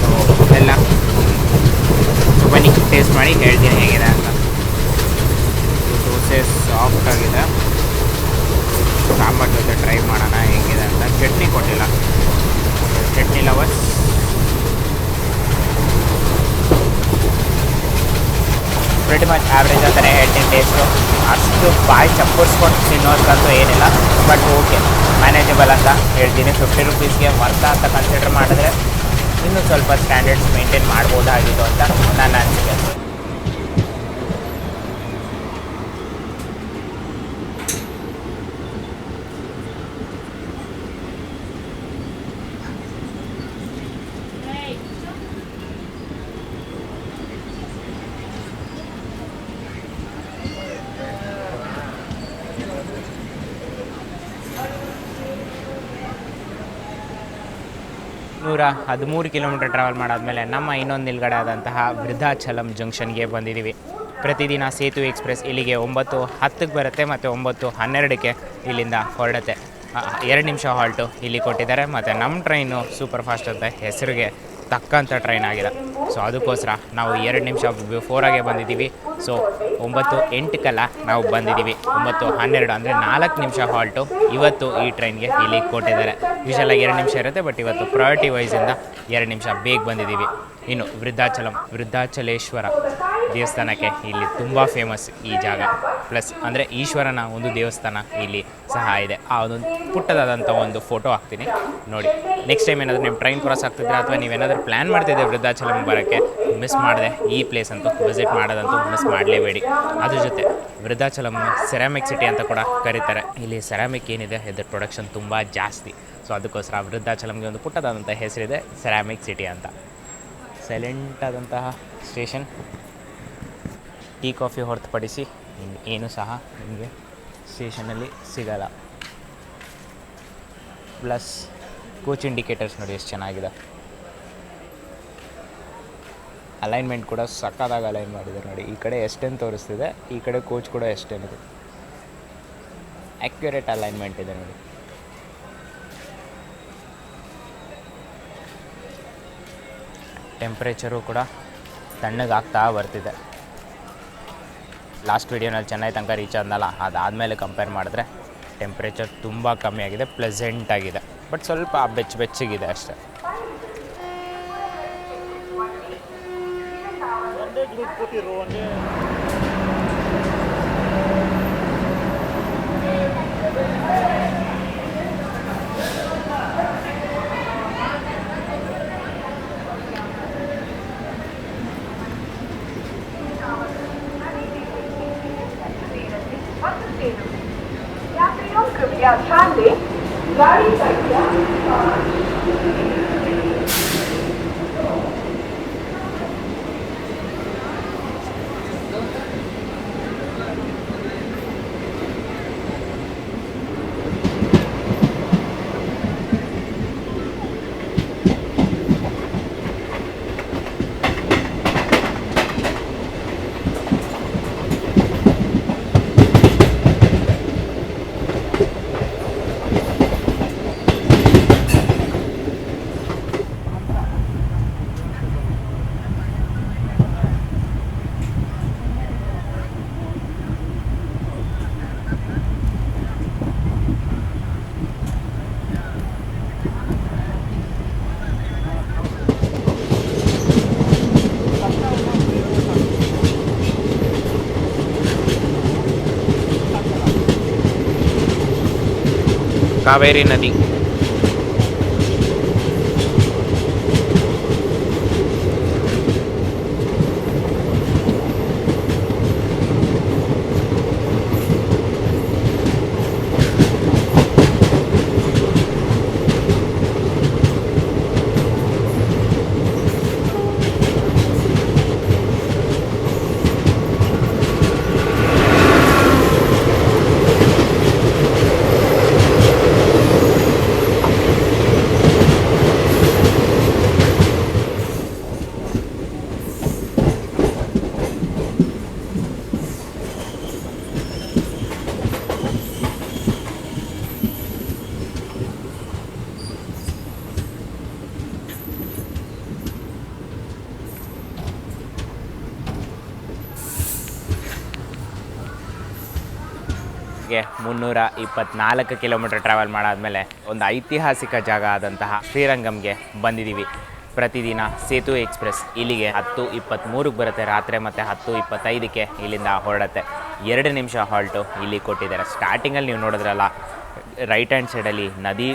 ಸೊ ಸೊ ಬನ್ನಿ ಟೇಸ್ಟ್ ಮಾಡಿ ಹೇಳ್ತೀನಿ ಹೇಗಿದೆ ಅಂತ. ದೋಸೆ ಸಾಫ್ಟ್ ಆಗಿದೆ. ಸಾಂಬಾರು ಜೊತೆ ಟ್ರೈ ಮಾಡೋಣ ಹೇಗಿದೆ ಅಂತ. ಚಟ್ನಿ ಕೊಟ್ಟಿಲ್ಲ. Chutney lovers pretty much average ಅಂತಲೇ ಹೇಳ್ತೀನಿ ಟೇಸ್ಟು ಅಷ್ಟು ಬಾಯಿ ಚಪ್ಪರ್ಸ್ಕೊಂಡು ತಿನ್ನೋದಕ್ಕಂತೂ ಏನಿಲ್ಲ ಬಟ್ ಓಕೆ ಮ್ಯಾನೇಜಬಲ್ ಅಂತ ಹೇಳ್ತೀನಿ. ಫಿಫ್ಟಿ ರುಪೀಸ್ಗೆ ವರ್ತ ಅಂತ ಕನ್ಸಿಡರ್ ಮಾಡಿದ್ರೆ ಇನ್ನೂ ಸ್ವಲ್ಪ ಸ್ಟ್ಯಾಂಡರ್ಡ್ಸ್ ಮೇಂಟೈನ್ ಮಾಡ್ಬೋದಾಗಿತ್ತು ಅಂತ ನನ್ನ ಅನಿಸಿಕೆ. ನೂರ ಹದಿಮೂರು ಕಿಲೋಮೀಟರ್ ಟ್ರಾವೆಲ್ ಮಾಡಾದ್ಮೇಲೆ ನಮ್ಮ ಇನ್ನೊಂದು ನಿಲ್ಗಡೆ ಆದಂತಹ ವೃದ್ಧಾಚಲಂ ಜಂಕ್ಷನ್ಗೆ ಬಂದಿದ್ದೀವಿ ಪ್ರತಿದಿನ ಸೇತು ಎಕ್ಸ್ಪ್ರೆಸ್ ಇಲ್ಲಿಗೆ ಒಂಬತ್ತು ಹತ್ತಕ್ಕೆ ಬರುತ್ತೆ ಮತ್ತು ಒಂಬತ್ತು ಹನ್ನೆರಡಕ್ಕೆ ಇಲ್ಲಿಂದ ಹೊರಡುತ್ತೆ. ಎರಡು ನಿಮಿಷ ಹಾಲ್ಟು ಇಲ್ಲಿ ಕೊಟ್ಟಿದ್ದಾರೆ ಮತ್ತು ನಮ್ಮ ಟ್ರೈನು ಸೂಪರ್ ಫಾಸ್ಟ್ ಅಂತ ಹೆಸರಿಗೆ ತಕ್ಕಂಥ ಟ್ರೈನ್ ಆಗಿದೆ. ಸೊ ಅದಕ್ಕೋಸ್ಕರ ನಾವು ಎರಡು ನಿಮಿಷ ಬಿಫೋರಾಗೆ ಬಂದಿದ್ದೀವಿ. ಸೊ ಒಂಬತ್ತು ಎಂಟಕ್ಕೆಲ್ಲ ನಾವು ಬಂದಿದ್ದೀವಿ. ಒಂಬತ್ತು ಹನ್ನೆರಡು ಅಂದರೆ ನಾಲ್ಕು ನಿಮಿಷ ಹಾಲ್ಟು ಇವತ್ತು ಈ ಟ್ರೈನ್ಗೆ ಇಲ್ಲಿ ಕೊಟ್ಟಿದ್ದಾರೆ. ಯೂಶಲಾಗಿ ಎರಡು ನಿಮಿಷ ಇರುತ್ತೆ ಬಟ್ ಇವತ್ತು ಪ್ರಯಾರಿಟಿ ವೈಸಿಂದ ಎರಡು ನಿಮಿಷ ಬೇಗ ಬಂದಿದ್ದೀವಿ. ಇನ್ನು ವೃದ್ಧಾಚಲಂ, ವೃದ್ಧಾಚಲೇಶ್ವರ ದೇವಸ್ಥಾನಕ್ಕೆ ಇಲ್ಲಿ ತುಂಬ ಫೇಮಸ್ ಈ ಜಾಗ. ಪ್ಲಸ್ ಅಂದರೆ ಈಶ್ವರನ ಒಂದು ದೇವಸ್ಥಾನ ಇಲ್ಲಿ ಸಹ ಇದೆ. ಆ ಒಂದು ಪುಟ್ಟದಾದಂಥ ಒಂದು ಫೋಟೋ ಹಾಕ್ತೀನಿ. ನೋಡಿ ನೆಕ್ಸ್ಟ್ ಟೈಮ್ ಏನಾದರೂ ನಿಮ್ಮ ಟ್ರೈನ್ ಕ್ರಾಸ್ ಆಗ್ತಿದ್ರೆ ಅಥವಾ ನೀವೇನಾದರೂ ಪ್ಲ್ಯಾನ್ ಮಾಡ್ತಿದ್ದೆ ವೃದ್ಧಾಚಲಂ ಬರೋಕ್ಕೆ ಮಿಸ್ ಮಾಡಿದೆ ಈ ಪ್ಲೇಸ್ ಅಂತೂ ವಿಸಿಟ್ ಮಾಡೋದಂತೂ ಮಿಸ್ ಮಾಡಲೇಬೇಡಿ. ಅದ್ರ ಜೊತೆ ವೃದ್ಧಾಚಲಂ ಸೆರಾಮಿಕ್ ಸಿಟಿ ಅಂತ ಕೂಡ ಕರೀತಾರೆ. ಇಲ್ಲಿ ಸೆರಾಮಿಕ್ ಏನಿದೆ, ಇದ್ರ ಪ್ರೊಡಕ್ಷನ್ ತುಂಬ ಜಾಸ್ತಿ. ಸೊ ಅದಕ್ಕೋಸ್ಕರ ವೃದ್ಧಾಚಲಂಗೆ ಒಂದು ಪುಟ್ಟದಾದಂಥ ಹೆಸರಿದೆ ಸೆರಾಮಿಕ್ ಸಿಟಿ ಅಂತ. ಸೈಲೆಂಟ್ ಆದಂತಹ ಸ್ಟೇಷನ್. ಟೀ ಕಾಫಿ ಹೊರತುಪಡಿಸಿ ಏನು ಸಹ ನಿಮಗೆ ಸ್ಟೇಷನಲ್ಲಿ ಸಿಗಲ್ಲ. ಪ್ಲಸ್ ಕೋಚ್ ಇಂಡಿಕೇಟರ್ಸ್ ನೋಡಿ ಎಷ್ಟು ಚೆನ್ನಾಗಿದೆ. ಅಲೈನ್ಮೆಂಟ್ ಕೂಡ ಸಕ್ಕತ್ತಾಗಿ ಅಲೈನ್ ಮಾಡಿದ್ದಾರೆ ನೋಡಿ. ಈ ಕಡೆ ಎಷ್ಟೇನು ತೋರಿಸ್ತಿದೆ, ಈ ಕಡೆ ಕೋಚ್ ಕೂಡ ಎಷ್ಟೇನಿದೆ ಆ್ಯಕ್ಯುರೇಟ್ ಅಲೈನ್ಮೆಂಟ್ ಇದೆ ನೋಡಿ. ಟೆಂಪ್ರೇಚರು ಕೂಡ ತಣ್ಣಗಾಗ್ತಾ ಬರ್ತಿದೆ. ಲಾಸ್ಟ್ ವೀಡಿಯೋನಲ್ಲಿ ಚೆನ್ನಾಗಿ ತನಕ ರೀಚ್ ಆದ್ನಲ್ಲ, ಅದಾದಮೇಲೆ ಕಂಪೇರ್ ಮಾಡಿದ್ರೆ ಟೆಂಪ್ರೇಚರ್ ತುಂಬ ಕಮ್ಮಿ ಆಗಿದೆ ಪ್ಲೆಸೆಂಟ್ ಆಗಿದೆ. ಬಟ್ ಸ್ವಲ್ಪ ಬೆಚ್ಚ ಬೆಚ್ಚಗಿದೆ ಅಷ್ಟೆ. ಒಂದೇ ಕಾವೇರಿ ನದಿ ಮುನ್ನೂರ ಇಪ್ಪತ್ನಾಲ್ಕು ಕಿಲೋಮೀಟರ್ ಟ್ರಾವೆಲ್ ಮಾಡಾದಮೇಲೆ ಒಂದು ಐತಿಹಾಸಿಕ ಜಾಗ ಆದಂತಹ ಶ್ರೀರಂಗಂಗೆ ಬಂದಿದ್ದೀವಿ ಪ್ರತಿದಿನ ಸೇತು ಎಕ್ಸ್ಪ್ರೆಸ್ ಇಲ್ಲಿಗೆ ಹತ್ತು ಇಪ್ಪತ್ತ್ಮೂರಕ್ಕೆ ಬರುತ್ತೆ. ರಾತ್ರಿ ಮತ್ತು ಹತ್ತು ಇಪ್ಪತ್ತೈದಕ್ಕೆ ಇಲ್ಲಿಂದ ಹೊರಡುತ್ತೆ. ಎರಡು ನಿಮಿಷ ಹಾಲ್ಟು ಇಲ್ಲಿ ಕೊಟ್ಟಿದ್ದಾರೆ. ಸ್ಟಾರ್ಟಿಂಗಲ್ಲಿ ನೀವು ನೋಡಿದ್ರಲ್ಲ ರೈಟ್ ಹ್ಯಾಂಡ್ ಸೈಡಲ್ಲಿ ನದಿ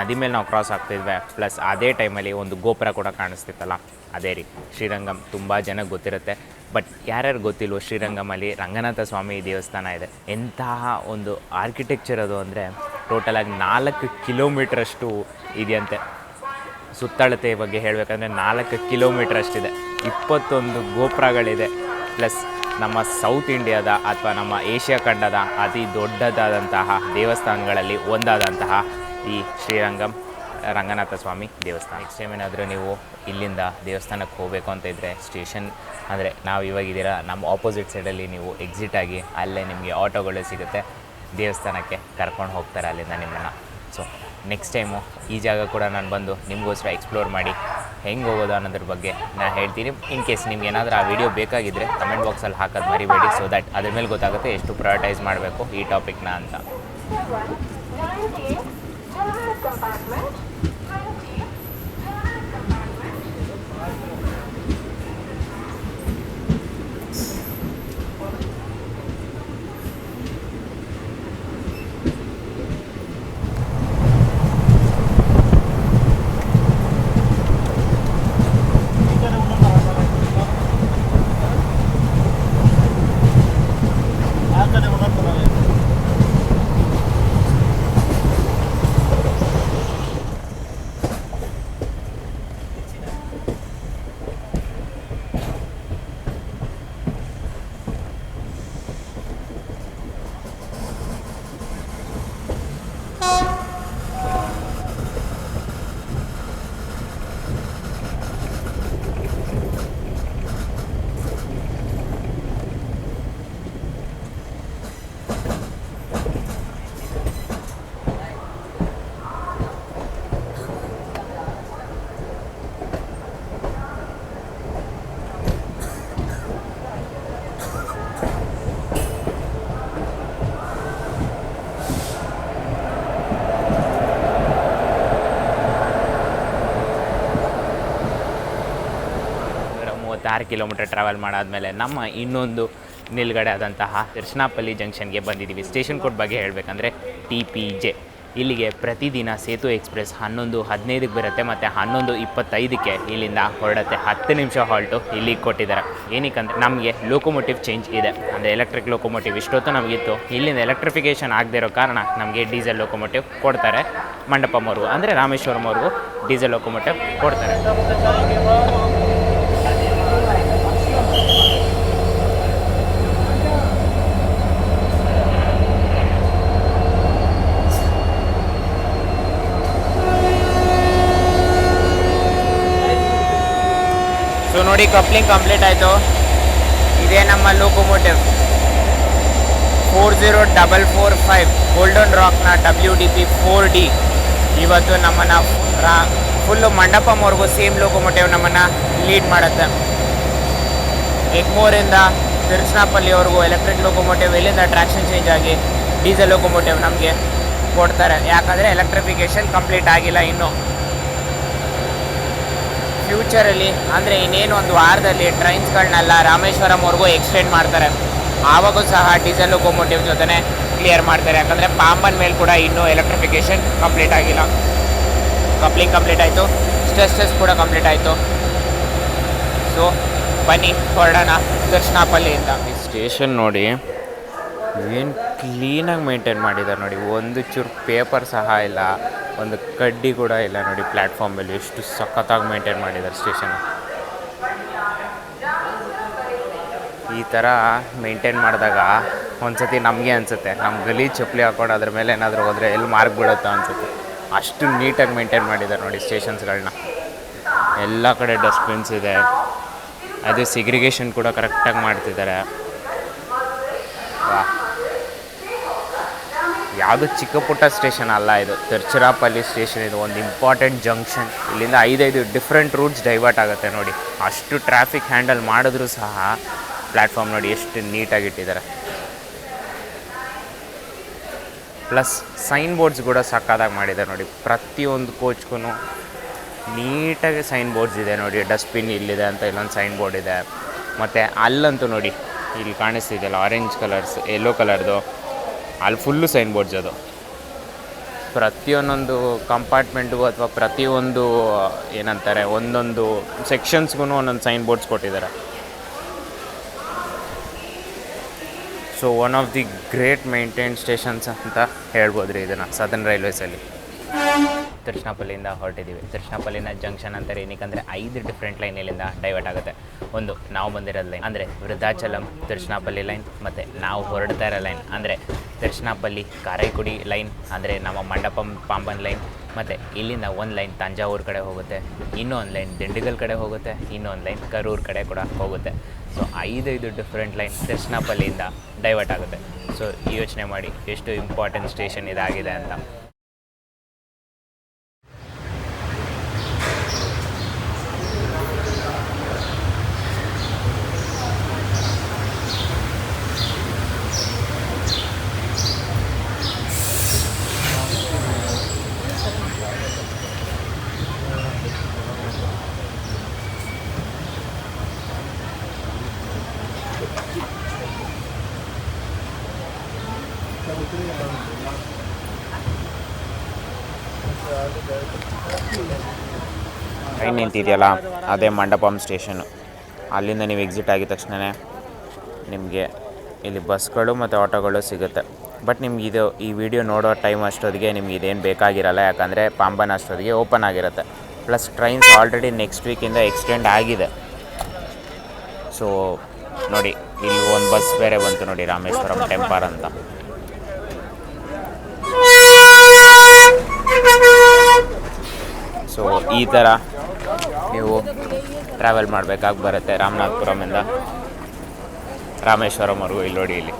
ನದಿ ಮೇಲೆ ನಾವು ಕ್ರಾಸ್ ಆಗ್ತಿದ್ವಿ. ಪ್ಲಸ್ ಅದೇ ಟೈಮಲ್ಲಿ ಒಂದು ಗೋಪುರ ಕೂಡ ಕಾಣಿಸ್ತಿತ್ತಲ್ಲ. ಅದೇ ರೀ, ಶ್ರೀರಂಗಂ ತುಂಬ ಜನಕ್ಕೆ ಗೊತ್ತಿರುತ್ತೆ. ಬಟ್ ಯಾರ್ಯಾರು ಗೊತ್ತಿಲ್ವೋ ಶ್ರೀರಂಗಮಲ್ಲಿ ರಂಗನಾಥ ಸ್ವಾಮಿ ದೇವಸ್ಥಾನ ಇದೆ. ಎಂತಹ ಒಂದು ಆರ್ಕಿಟೆಕ್ಚರ್ ಅದು ಅಂದರೆ ಟೋಟಲಾಗಿ ನಾಲ್ಕು ಕಿಲೋಮೀಟ್ರಷ್ಟು ಇದೆಯಂತೆ. ಸುತ್ತಳತೆ ಬಗ್ಗೆ ಹೇಳಬೇಕಂದ್ರೆ ನಾಲ್ಕು ಕಿಲೋಮೀಟ್ರ್ ಅಷ್ಟಿದೆ ಇಪ್ಪತ್ತೊಂದು ಗೋಪುರಗಳಿದೆ. ಪ್ಲಸ್ ನಮ್ಮ ಸೌತ್ ಇಂಡಿಯಾದ ಅಥವಾ ನಮ್ಮ ಏಷ್ಯಾ ಖಂಡದ ಅತಿ ದೊಡ್ಡದಾದಂತಹ ದೇವಸ್ಥಾನಗಳಲ್ಲಿ ಒಂದಾದಂತಹ ಈ ಶ್ರೀರಂಗಂ. ರಂಗನಾಥ ಸ್ವಾಮಿ ದೇವಸ್ಥಾನ. ನೆಕ್ಸ್ಟ್ ಟೈಮ್ ಏನಾದರೂ ನೀವು ಇಲ್ಲಿಂದ ದೇವಸ್ಥಾನಕ್ಕೆ ಹೋಗಬೇಕು ಅಂತ ಇದ್ದರೆ ಸ್ಟೇಷನ್ ಅಂದರೆ ನಾವು ಇವಾಗಿದ್ದೀರ ನಮ್ಮ ಆಪೋಸಿಟ್ ಸೈಡಲ್ಲಿ ನೀವು ಎಕ್ಸಿಟ್ ಆಗಿ ಅಲ್ಲೇ ನಿಮಗೆ ಆಟೋಗಳು ಸಿಗುತ್ತೆ ದೇವಸ್ಥಾನಕ್ಕೆ ಕರ್ಕೊಂಡು ಹೋಗ್ತಾರೆ ಅಲ್ಲಿಂದ ನಿಮ್ಮನ್ನು. ಸೊ ನೆಕ್ಸ್ಟ್ ಟೈಮು ಈ ಜಾಗ ಕೂಡ ನಾನು ಬಂದು ನಿಮಗೋಸ್ಕರ ಎಕ್ಸ್ಪ್ಲೋರ್ ಮಾಡಿ ಹೆಂಗೆ ಹೋಗೋದು ಅನ್ನೋದ್ರ ಬಗ್ಗೆ ನಾನು ಹೇಳ್ತೀನಿ. ಇನ್ ಕೇಸ್ ನಿಮ್ಗೆ ಏನಾದರೂ ಆ ವಿಡಿಯೋ ಬೇಕಾಗಿದ್ದರೆ ಕಮೆಂಟ್ ಬಾಕ್ಸಲ್ಲಿ ಹಾಕೋದು ಮರಿಬೇಡಿ ಸೊ ದಟ್ ಅದ್ರ ಮೇಲೆ ಗೊತ್ತಾಗುತ್ತೆ ಎಷ್ಟು ಪ್ರಯಾರಿಟೈಸ್ ಮಾಡಬೇಕು ಈ ಟಾಪಿಕ್ನ ಅಂತ. Children, 90, general compartment, ಮೂವತ್ತಾರು ಕಿಲೋಮೀಟರ್ ಟ್ರಾವೆಲ್ ಮಾಡಾದಮೇಲೆ ನಮ್ಮ ಇನ್ನೊಂದು ನಿಲ್ಗಡೆ ಆದಂತಹ ಕೃಷ್ಣಾಪಲ್ಲಿ ಜಂಕ್ಷನ್ಗೆ ಬಂದಿದ್ದೀವಿ. ಸ್ಟೇಷನ್ ಕೋಡ್ ಬಗ್ಗೆ ಹೇಳಬೇಕಂದ್ರೆ ಟಿ ಪಿ ಜೆ ಇಲ್ಲಿಗೆ ಪ್ರತಿದಿನ ಸೇತು ಎಕ್ಸ್ಪ್ರೆಸ್ ಹನ್ನೊಂದು, ಹದಿನೈದಕ್ಕೆ ಬರುತ್ತೆ ಮತ್ತು ಹನ್ನೊಂದು, ಇಪ್ಪತ್ತೈದಕ್ಕೆ ಇಲ್ಲಿಂದ ಹೊರಡುತ್ತೆ. ಹತ್ತು ನಿಮಿಷ ಹಾಲ್ಟು ಇಲ್ಲಿಗೆ ಕೊಟ್ಟಿದ್ದಾರೆ. ಏನಕ್ಕಂದ್ರೆ ನಮಗೆ ಲೋಕೋಮೋಟಿವ್ ಚೇಂಜ್ ಇದೆ. ಅಂದರೆ ಎಲೆಕ್ಟ್ರಿಕ್ ಲೋಕೋಮೋಟಿವ್ ಇಷ್ಟೊತ್ತು ನಮಗಿತ್ತು. ಇಲ್ಲಿಂದ ಎಲೆಕ್ಟ್ರಿಫಿಕೇಷನ್ ಆಗದೇ ಇರೋ ಕಾರಣ ನಮಗೆ ಡೀಸೆಲ್ ಲೋಕೋಮೋಟಿವ್ ಕೊಡ್ತಾರೆ. ಮಂಡಪಂವರೆಗೂ ಅಂದರೆ ರಾಮೇಶ್ವರಂವರೆಗೂ ಡೀಸೆಲ್ ಲೋಕೋಮೋಟಿವ್ ಕೊಡ್ತಾರೆ. ನೋಡಿ ಕಪ್ಲಿಂಗ್ ಕಂಪ್ಲೀಟ್ ಆಯಿತು. ಇದೇ ನಮ್ಮ locomotive four zero double four five golden ರಾಕ್ನ W D P four D ಇವತ್ತು ನಮ್ಮನ್ನು ರಾ ಫುಲ್ಲು ಮಂಡಪಂವರೆಗೂ ಸೇಮ್ ಲೋಕೋಮೋಟಿವ್ ನಮ್ಮನ್ನು ಲೀಡ್ ಮಾಡುತ್ತೆ. ಎಗ್ಮೋರಿಂದ ತಿರುಚನಾಪಲ್ಲಿವರೆಗೂ ಎಲೆಕ್ಟ್ರಿಕ್ ಲೋಕೋಮೋಟಿವ್ ಇಲ್ಲಿಂದ ಟ್ರಾಕ್ಷನ್ ಚೇಂಜ್ ಆಗಿ ಡೀಸೆಲ್ ಲೋಕೋಮೋಟಿವ್ ನಮಗೆ ಕೊಡ್ತಾರೆ. ಯಾಕಂದರೆ ಎಲೆಕ್ಟ್ರಿಫಿಕೇಷನ್ ಕಂಪ್ಲೀಟ್ ಆಗಿಲ್ಲ ಇನ್ನೂ. ಫ್ಯೂಚರಲ್ಲಿ ಅಂದರೆ ಇನ್ನೇನು ಒಂದು ವಾರದಲ್ಲಿ ಟ್ರೈನ್ಸ್ಗಳನ್ನೆಲ್ಲ ರಾಮೇಶ್ವರಂವರೆಗೂ ಎಕ್ಸ್ಟೆಂಡ್ ಮಾಡ್ತಾರೆ. ಆವಾಗೂ ಸಹ ಡೀಸೆಲ್ ಲೊಕೋಮೋಟಿವ್ ಜೊತೆ ಕ್ಲಿಯರ್ ಮಾಡ್ತಾರೆ. ಯಾಕಂದರೆ ಪಾಂಬನ್ ಮೇಲೆ ಕೂಡ ಇನ್ನೂ ಎಲೆಕ್ಟ್ರಿಫಿಕೇಷನ್ ಕಂಪ್ಲೀಟ್ ಆಗಿಲ್ಲ. ಕಪ್ಲಿಂಗ್ ಕಂಪ್ಲೀಟ್ ಆಯಿತು. ಸ್ಟ್ರೆಸ್ ಕೂಡ ಕಂಪ್ಲೀಟ್ ಆಯಿತು. ಸೊ ಬನ್ನಿ ಹೊರಡೋಣ ದರ್ಶನಾಪಲ್ಲಿಯಿಂದ. ಸ್ಟೇಷನ್ ನೋಡಿ ಏನು ಕ್ಲೀನಾಗಿ ಮೇಂಟೈನ್ ಮಾಡಿದ್ದಾರೆ ನೋಡಿ. ಒಂದು ಚೂರು ಪೇಪರ್ ಸಹ ಇಲ್ಲ. ಒಂದು ಕಡ್ಡಿ ಕೂಡ ಇಲ್ಲ ನೋಡಿ ಪ್ಲ್ಯಾಟ್ಫಾರ್ಮಲ್ಲಿ ಮೇಲೆ ಎಷ್ಟು ಸಖತ್ತಾಗಿ ಮೇಂಟೈನ್ ಮಾಡಿದ್ದಾರೆ ಸ್ಟೇಷನ್ ಈ ಥರ ಮೇಂಟೈನ್ ಮಾಡಿದಾಗ ಒಂದ್ಸತಿ ನಮಗೆ ಅನಿಸುತ್ತೆ. ನಮ್ಮ ಗಲಿ ಚಪ್ಪಲಿ ಹಾಕೊಂಡು ಅದ್ರ ಮೇಲೆ ಏನಾದರೂ ಹೋದರೆ ಎಲ್ಲಿ ಮಾರ್ಕ್ ಬೀಳುತ್ತೋ ಅನಿಸುತ್ತೆ. ಅಷ್ಟು ನೀಟಾಗಿ ಮೇಂಟೈನ್ ಮಾಡಿದ್ದಾರೆ ನೋಡಿ ಸ್ಟೇಷನ್ಸ್ಗಳನ್ನ ಎಲ್ಲ ಕಡೆ ಡಸ್ಟ್ಬಿನ್ಸ್ ಇದೆ. ಅದು ಸಿಗ್ರಿಗೇಷನ್ ಕೂಡ ಕರೆಕ್ಟಾಗಿ ಮಾಡ್ತಿದ್ದಾರೆ ಯಾವುದು ಚಿಕ್ಕ ಪುಟ್ಟ ಸ್ಟೇಷನ್ ಅಲ್ಲ ಇದು. ತಿರುಚಿರಾಪಲ್ಲಿ ಸ್ಟೇಷನ್ ಇದು. ಒಂದು ಇಂಪಾರ್ಟೆಂಟ್ ಜಂಕ್ಷನ್. ಇಲ್ಲಿಂದ ಐದೈದು ಡಿಫ್ರೆಂಟ್ ರೂಟ್ಸ್ ಡೈವರ್ಟ್ ಆಗುತ್ತೆ ನೋಡಿ. ಅಷ್ಟು ಟ್ರಾಫಿಕ್ ಹ್ಯಾಂಡಲ್ ಮಾಡಿದ್ರೂ ಸಹ ಪ್ಲ್ಯಾಟ್ಫಾರ್ಮ್ ನೋಡಿ ಎಷ್ಟು ನೀಟಾಗಿ ಇಟ್ಟಿದ್ದಾರೆ. ಪ್ಲಸ್ ಸೈನ್ ಬೋರ್ಡ್ಸ್ ಕೂಡ ಸಕ್ಕದಾಗಿ ಮಾಡಿದ್ದಾರೆ ನೋಡಿ. ಪ್ರತಿಯೊಂದು ಕೋಚ್ಗೂ ನೀಟಾಗಿ ಸೈನ್ ಬೋರ್ಡ್ಸ್ ಇದೆ ನೋಡಿ. ಡಸ್ಟ್ಬಿನ್ ಇಲ್ಲಿದೆ ಅಂತ ಇಲ್ಲೊಂದು ಸೈನ್ ಬೋರ್ಡ್ ಇದೆ. ಮತ್ತು ಅಲ್ಲಂತೂ ನೋಡಿ, ಇಲ್ಲಿ ಕಾಣಿಸ್ತಿದೆಯಲ್ಲ ಆರೆಂಜ್ ಕಲರ್ಸ್ ಯೆಲ್ಲೋ ಕಲರ್ದು ಅಲ್ಲಿ ಫುಲ್ಲು ಸೈನ್ ಬೋರ್ಡ್ಸ್ ಅದು. ಪ್ರತಿಯೊಂದೊಂದು ಕಂಪಾರ್ಟ್ಮೆಂಟ್ಗೂ ಅಥವಾ ಪ್ರತಿಯೊಂದು ಏನಂತಾರೆ, ಒಂದೊಂದು ಸೆಕ್ಷನ್ಸ್ಗೂ ಒಂದೊಂದು ಸೈನ್ ಬೋರ್ಡ್ಸ್ ಕೊಟ್ಟಿದ್ದಾರೆ. So one of the great maintain stations ಅಂತ ಹೇಳ್ಬೋದು ರೀ ಇದನ್ನು ಸದರ್ನ್ ರೈಲ್ವೇಸಲ್ಲಿ ತಿರುಚನಾಪಲ್ಲಿಯಿಂದ ಹೊರಟಿದ್ದೀವಿ. ತಿರುಚನಾಪಲ್ಲಿನ ಜಂಕ್ಷನ್ ಅಂತಾರೆ ಏನಕ್ಕಂದರೆ ಐದು ಡಿಫ್ರೆಂಟ್ ಲೈನ್ ಇಲ್ಲಿಂದ ಡೈವರ್ಟ್ ಆಗುತ್ತೆ. ಒಂದು ನಾವು ಬಂದಿರೋದು ಲೈನ್ ಅಂದರೆ ವೃದ್ಧಾಚಲಂ ತಿರುಚನಾಪಲ್ಲಿ ಲೈನ್ ಮತ್ತು ನಾವು ಹೊರಡ್ತಾ ಇರೋ ಲೈನ್ ಅಂದರೆ ತಿರುಚನಾಪಲ್ಲಿ ಕಾರೈಕುಡಿ ಲೈನ್ ಅಂದರೆ ನಮ್ಮ ಮಂಡಪಂ, ಪಾಂಬನ್ ಲೈನ್ ಮತ್ತು ಇಲ್ಲಿಂದ ಒಂದು ಲೈನ್ ತಂಜಾವೂರು ಕಡೆ ಹೋಗುತ್ತೆ. ಇನ್ನೊಂದು ಲೈನ್ ದಿಂಡಿಗಲ್ ಕಡೆ ಹೋಗುತ್ತೆ. ಇನ್ನೊಂದು ಲೈನ್ ಕರೂರ್ ಕಡೆ ಕೂಡ ಹೋಗುತ್ತೆ. ಸೊ ಐದೈದು ಡಿಫ್ರೆಂಟ್ ಲೈನ್ ತಿರುಚನಾಪಲ್ಲಿಯಿಂದ ಡೈವರ್ಟ್ ಆಗುತ್ತೆ. ಸೊ ಯೋಚನೆ ಮಾಡಿ ಎಷ್ಟು ಇಂಪಾರ್ಟೆಂಟ್ ಸ್ಟೇಷನ್ ಇದಾಗಿದೆ ಅಂತ ಟ್ರೈನ್ ನಿಂತಿದೆಯಲ್ಲ, ಅದೇ ಮಂಡಪಂ ಸ್ಟೇಷನು. ಅಲ್ಲಿಂದ ನೀವು ಎಕ್ಸಿಟ್ ಆಗಿದ ತಕ್ಷಣವೇ ನಿಮಗೆ ಇಲ್ಲಿ ಬಸ್ಗಳು ಮತ್ತು ಆಟೋಗಳು ಸಿಗುತ್ತೆ. ಬಟ್ ನಿಮ್ಗೆ ಇದು, ಈ ವಿಡಿಯೋ ನೋಡೋ ಟೈಮ್ ಅಷ್ಟೊತ್ತಿಗೆ ನಿಮ್ಗೆ ಇದೇನು ಬೇಕಾಗಿರಲ್ಲ, ಯಾಕಂದರೆ ಪಾಂಬನ್ ಅಷ್ಟೊತ್ತಿಗೆ ಓಪನ್ ಆಗಿರುತ್ತೆ. ಪ್ಲಸ್ ಟ್ರೈನ್ಸ್ ಆಲ್ರೆಡಿ ನೆಕ್ಸ್ಟ್ ವೀಕಿಂದ ಎಕ್ಸ್ಟೆಂಡ್ ಆಗಿದೆ. ಸೊ ನೋಡಿ, ಇಲ್ಲಿ ಒಂದು ಬಸ್ ಬೇರೆ ಬಂತು ನೋಡಿ, ರಾಮೇಶ್ವರಂ ಟೆಂಪರ್ ಅಂತ. ಸೊ ಈ ಥರ ನೀವು ಟ್ರಾವೆಲ್ ಮಾಡಬೇಕಾಗಿ ಬರುತ್ತೆ ರಾಮನಾಥ್ಪುರಮಿಂದ ರಾಮೇಶ್ವರಂವರೆಗೂ ಇಲ್ಲಿ ನೋಡಿ ಇಲ್ಲಿ.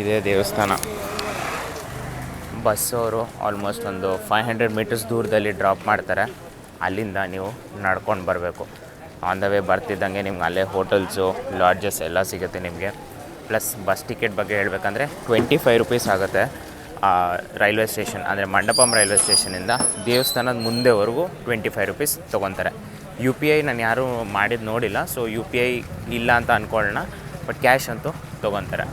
ಇದೇ ದೇವಸ್ಥಾನ. ಬಸ್ಸವರು ಆಲ್ಮೋಸ್ಟ್ ಒಂದು ಫೈವ್ ಹಂಡ್ರೆಡ್ ಮೀಟರ್ಸ್ ದೂರದಲ್ಲಿ ಡ್ರಾಪ್ ಮಾಡ್ತಾರೆ. ಅಲ್ಲಿಂದ ನೀವು ನಡ್ಕೊಂಡು ಬರಬೇಕು. ಆನ್ ದ ವೇ ಬರ್ತಿದ್ದಂಗೆ ನಿಮ್ಗೆ ಅಲ್ಲೇ ಹೋಟೆಲ್ಸು ಲಾಡ್ಜಸ್ ಎಲ್ಲ ಸಿಗುತ್ತೆ ನಿಮಗೆ. ಪ್ಲಸ್ ಬಸ್ ಟಿಕೆಟ್ ಬಗ್ಗೆ ಹೇಳಬೇಕಂದ್ರೆ ಟ್ವೆಂಟಿ ಫೈವ್ ರುಪೀಸ್ ಆಗುತ್ತೆ ರೈಲ್ವೆ ಸ್ಟೇಷನ್ ಅಂದರೆ ಮಂಡಪಂ ರೈಲ್ವೆ ಸ್ಟೇಷನಿಂದ ದೇವಸ್ಥಾನದ ಮುಂದೆವರೆಗೂ ಟ್ವೆಂಟಿ ಫೈವ್ ರುಪೀಸ್ ತೊಗೊತಾರೆ. ಯು ಪಿ ಐ ನಾನು ಯಾರೂ ಮಾಡಿದ್ದು ನೋಡಿಲ್ಲ ಸೊ ಯು ಪಿ ಐ ಇಲ್ಲ ಅಂತ ಅಂದ್ಕೊಳ್ಳೋಣ ಬಟ್ ಕ್ಯಾಶ್ ಅಂತೂ ತೊಗೊತಾರೆ.